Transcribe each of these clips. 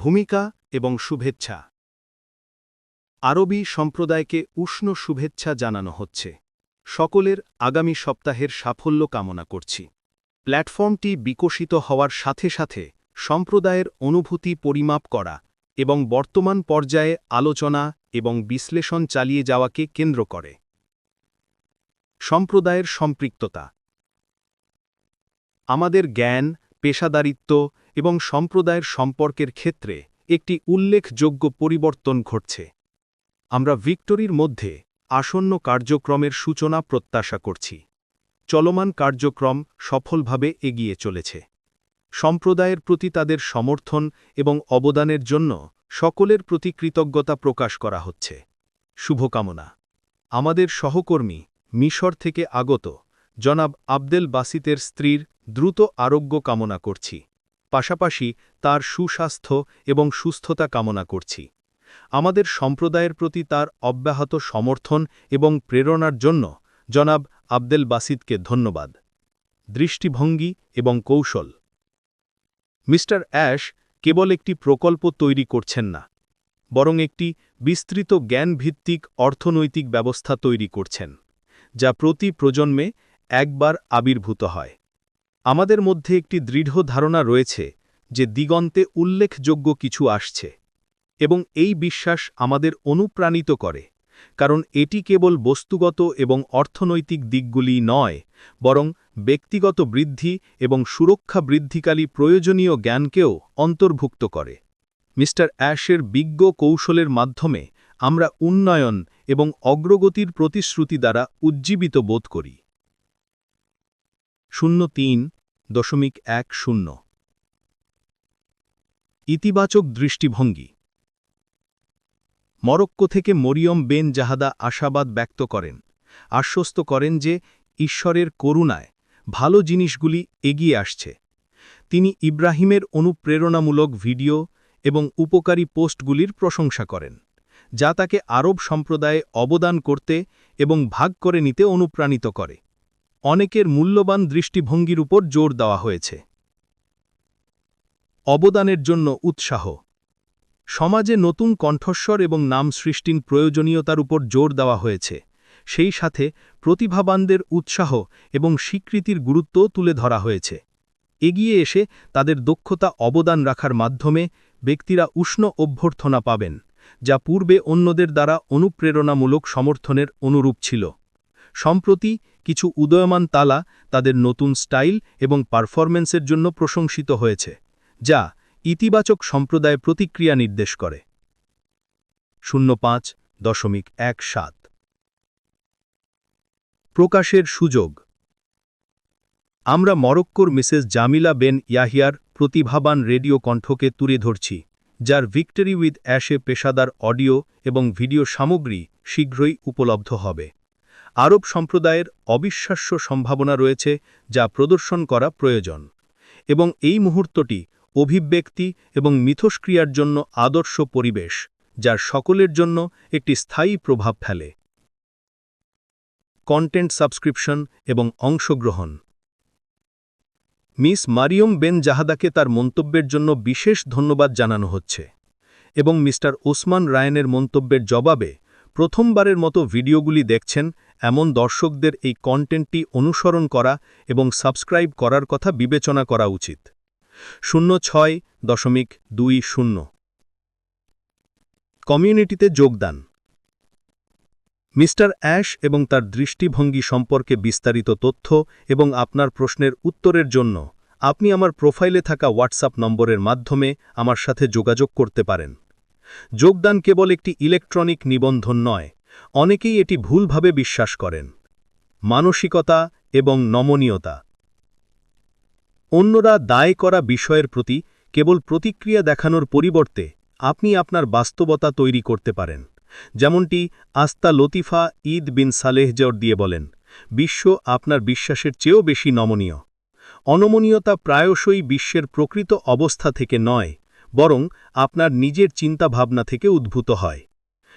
ভূমিকা এবং শুভেচ্ছা। আরবি সম্প্রদায়কে উষ্ণ শুভেচ্ছা জানানো হচ্ছে। সকলের আগামী সপ্তাহের সাফল্য কামনা করছি। প্ল্যাটফর্মটি বিকশিত হওয়ার সাথে সাথে সম্প্রদায়ের অনুভূতি পরিমাপ করা এবং বর্তমান পর্যায়ে আলোচনা এবং বিশ্লেষণ চালিয়ে যাওয়াকে কেন্দ্র করে। সম্প্রদায়ের সম্পৃক্ততা। আমাদের জ্ঞান, পেশাদারিত্ব এবং সম্প্রদায়ের সম্পর্কের ক্ষেত্রে একটি উল্লেখযোগ্য পরিবর্তন ঘটছে। আমরা ভিক্টোরির মধ্যে আসন্ন কার্যক্রমের সূচনা প্রত্যাশা করছি। চলমান কার্যক্রম সফলভাবে এগিয়ে চলেছে। সম্প্রদায়ের প্রতি তাদের সমর্থন এবং অবদানের জন্য সকলের প্রতি কৃতজ্ঞতা প্রকাশ করা হচ্ছে। শুভকামনা। আমাদের সহকর্মী মিশর থেকে আগত জনাব আবদেল বাসিতের স্ত্রীর দ্রুত আরোগ্য কামনা করছি। পাশাপাশি তার সুস্বাস্থ্য এবং সুস্থতা কামনা করছি। আমাদের সম্প্রদায়ের প্রতি তার অব্যাহত সমর্থন এবং প্রেরণার জন্য জনাব আবদেল বাসিদকে ধন্যবাদ। দৃষ্টিভঙ্গি এবং কৌশল। মিস্টার অ্যাশ কেবল একটি প্রকল্প তৈরি করছেন না, বরং একটি বিস্তৃত জ্ঞানভিত্তিক অর্থনৈতিক ব্যবস্থা তৈরি করছেন, যা প্রতি প্রজন্মে একবার আবির্ভূত হয়। আমাদের মধ্যে একটি দৃঢ় ধারণা রয়েছে যে দিগন্তে উল্লেখযোগ্য কিছু আসছে, এবং এই বিশ্বাস আমাদের অনুপ্রাণিত করে, কারণ এটি কেবল বস্তুগত এবং অর্থনৈতিক দিকগুলি নয়, বরং ব্যক্তিগত বৃদ্ধি এবং সুরক্ষা বৃদ্ধিকালী প্রয়োজনীয় জ্ঞানকেও অন্তর্ভুক্ত করে। মিস্টার অ্যাশের বিজ্ঞ কৌশলের মাধ্যমে আমরা উন্নয়ন এবং অগ্রগতির প্রতিশ্রুতি দ্বারা উজ্জীবিত বোধ করি। শূন্য তিন দশমিক এক শূন্য। ইতিবাচক দৃষ্টিভঙ্গি। মরক্কো থেকে মরিয়ম বেন জাহাদা আশাবাদ ব্যক্ত করেন। আশ্বস্ত করেন যে ঈশ্বরের করুণায় ভালো জিনিসগুলি এগিয়ে আসছে। তিনি ইব্রাহিমের অনুপ্রেরণামূলক ভিডিও এবং উপকারী পোস্টগুলির প্রশংসা করেন, যা তাকে আরব সম্প্রদায়ে অবদান করতে এবং ভাগ করে নিতে অনুপ্রাণিত করে। অনেকের মূল্যবান দৃষ্টিভঙ্গির উপর জোর দেওয়া হয়েছে। অবদানের জন্য উৎসাহ। সমাজে নতুন কণ্ঠস্বর এবং নাম সৃষ্টির প্রয়োজনীয়তার উপর জোর দেওয়া হয়েছে। সেই সাথে প্রতিভাবানদের উৎসাহ এবং স্বীকৃতির গুরুত্ব তুলে ধরা হয়েছে। এগিয়ে এসে তাদের দক্ষতা অবদান রাখার মাধ্যমে ব্যক্তিরা উষ্ণ অভ্যর্থনা পাবেন, যা পূর্বে অন্যদের দ্বারা অনুপ্রেরণামূলক সমর্থনের অনুরূপ ছিল। সম্প্রতি কিছু উদয়মান তালা তাদের নতুন স্টাইল এবং পারফরম্যান্সের জন্য প্রশংসিত হয়েছে, যা ইতিবাচক সম্প্রদায় প্রতিক্রিয়া নির্দেশ করে। শূন্য পাঁচ দশমিক এক সাত প্রকাশের সুযোগ। আমরা মরক্কোর মিসেস জামিলা বেন ইয়াহিয়ার প্রতিভাবান রেডিও কণ্ঠকে তুলে ধরছি, যার ভিক্টরি উইথ অ্যাশে পেশাদার অডিও এবং ভিডিও সামগ্রী শীঘ্রই উপলব্ধ হবে। আরব সম্প্রদায়ের অবিশ্বাস্য সম্ভাবনা রয়েছে যা প্রদর্শন করা প্রয়োজন এবং এই মুহূর্তটি অভিব্যক্তি এবং মিথস্ক্রিয়ার জন্য আদর্শ পরিবেশ, যার সকলের জন্য একটি স্থায়ী প্রভাব ফেলে। কন্টেন্ট সাবস্ক্রিপশন এবং অংশগ্রহণ। মিস মারিয়ম বেন জাহাদাকে তার মন্তব্যের জন্য বিশেষ ধন্যবাদ জানানো হচ্ছে এবং মিস্টার ওসমান রায়নের মন্তব্যের জবাবে প্রথমবারের মতো ভিডিওগুলি দেখছেন, এমন দর্শকদের এই কন্টেন্টটি অনুসরণ করা এবং সাবস্ক্রাইব করার কথা বিবেচনা করা উচিত। শূন্য ছয় দশমিক দুই শূন্য। কমিউনিটিতে যোগদান। মিস্টার অ্যাশ এবং তার দৃষ্টিভঙ্গি সম্পর্কে বিস্তারিত তথ্য এবং আপনার প্রশ্নের উত্তরের জন্য আপনি আমার প্রোফাইলে থাকা হোয়াটসঅ্যাপ নম্বরের মাধ্যমে আমার সাথে যোগাযোগ করতে পারেন। যোগদান কেবল একটি ইলেকট্রনিক নিবন্ধন নয়, অনেকেই এটি ভুলভাবে বিশ্বাস করেন। মানসিকতা এবং নমনীয়তা। অন্যরা দায় করা বিষয়ের প্রতি কেবল প্রতিক্রিয়া দেখানোর পরিবর্তে আপনি আপনার বাস্তবতা তৈরি করতে পারেন। যেমনটি আস্তা লতিফা ঈদ বিন সালেহ জর দিয়ে বলেন, বিশ্ব আপনার বিশ্বাসের চেয়েও বেশি নমনীয়। অনমনীয়তা প্রায়শই বিশ্বের প্রকৃত অবস্থা থেকে নয় বরং আপনার নিজের চিন্তাভাবনা থেকে উদ্ভূত হয়।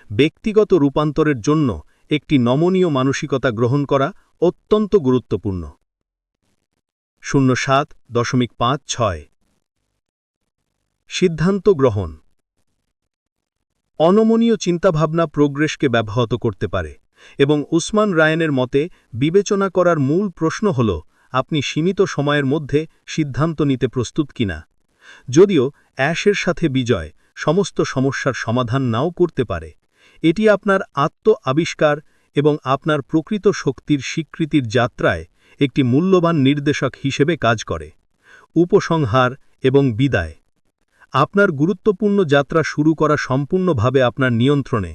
ব্যক্তিগত রূপান্তরের জন্য একটি নমনীয় মানসিকতা গ্রহণ করা অত্যন্ত গুরুত্বপূর্ণ। শূন্য সাত দশমিক পাঁচ ছয় সিদ্ধান্ত গ্রহণ। অনমনীয় চিন্তাভাবনা প্রোগ্রেসকে ব্যাহত করতে পারে এবং উসমান রায়নের মতে বিবেচনা করার মূল প্রশ্ন হল, আপনি সীমিত সময়ের মধ্যে সিদ্ধান্ত নিতে প্রস্তুত কিনা? যদিও অ্যাশের সাথে বিজয় সমস্ত সমস্যার সমাধান নাও করতে পারে। এটি আপনার আত্ম আবিষ্কার এবং আপনার প্রকৃত শক্তির স্বীকৃতির যাত্রায় একটি মূল্যবান নির্দেশক হিসেবে কাজ করে। উপসংহার এবং বিদায়। আপনার গুরুত্বপূর্ণ যাত্রা শুরু করা সম্পূর্ণভাবে আপনার নিয়ন্ত্রণে।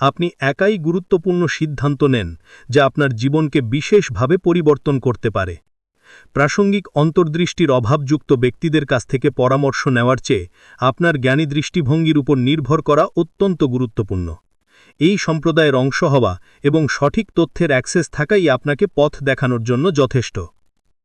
আপনি একাই গুরুত্বপূর্ণ সিদ্ধান্ত নেন যা আপনার জীবনকে বিশেষভাবে পরিবর্তন করতে পারে। প্রাসঙ্গিক অন্তর্দৃষ্টির অভাবযুক্ত ব্যক্তিদের কাছ থেকে পরামর্শ নেওয়ার চেয়ে আপনার জ্ঞানী দৃষ্টিভঙ্গির উপর নির্ভর করা অত্যন্ত গুরুত্বপূর্ণ। এই সম্প্রদায়ের অংশ হওয়া এবং সঠিক তথ্যের অ্যাক্সেস থাকাই আপনাকে পথ দেখানোর জন্য যথেষ্ট।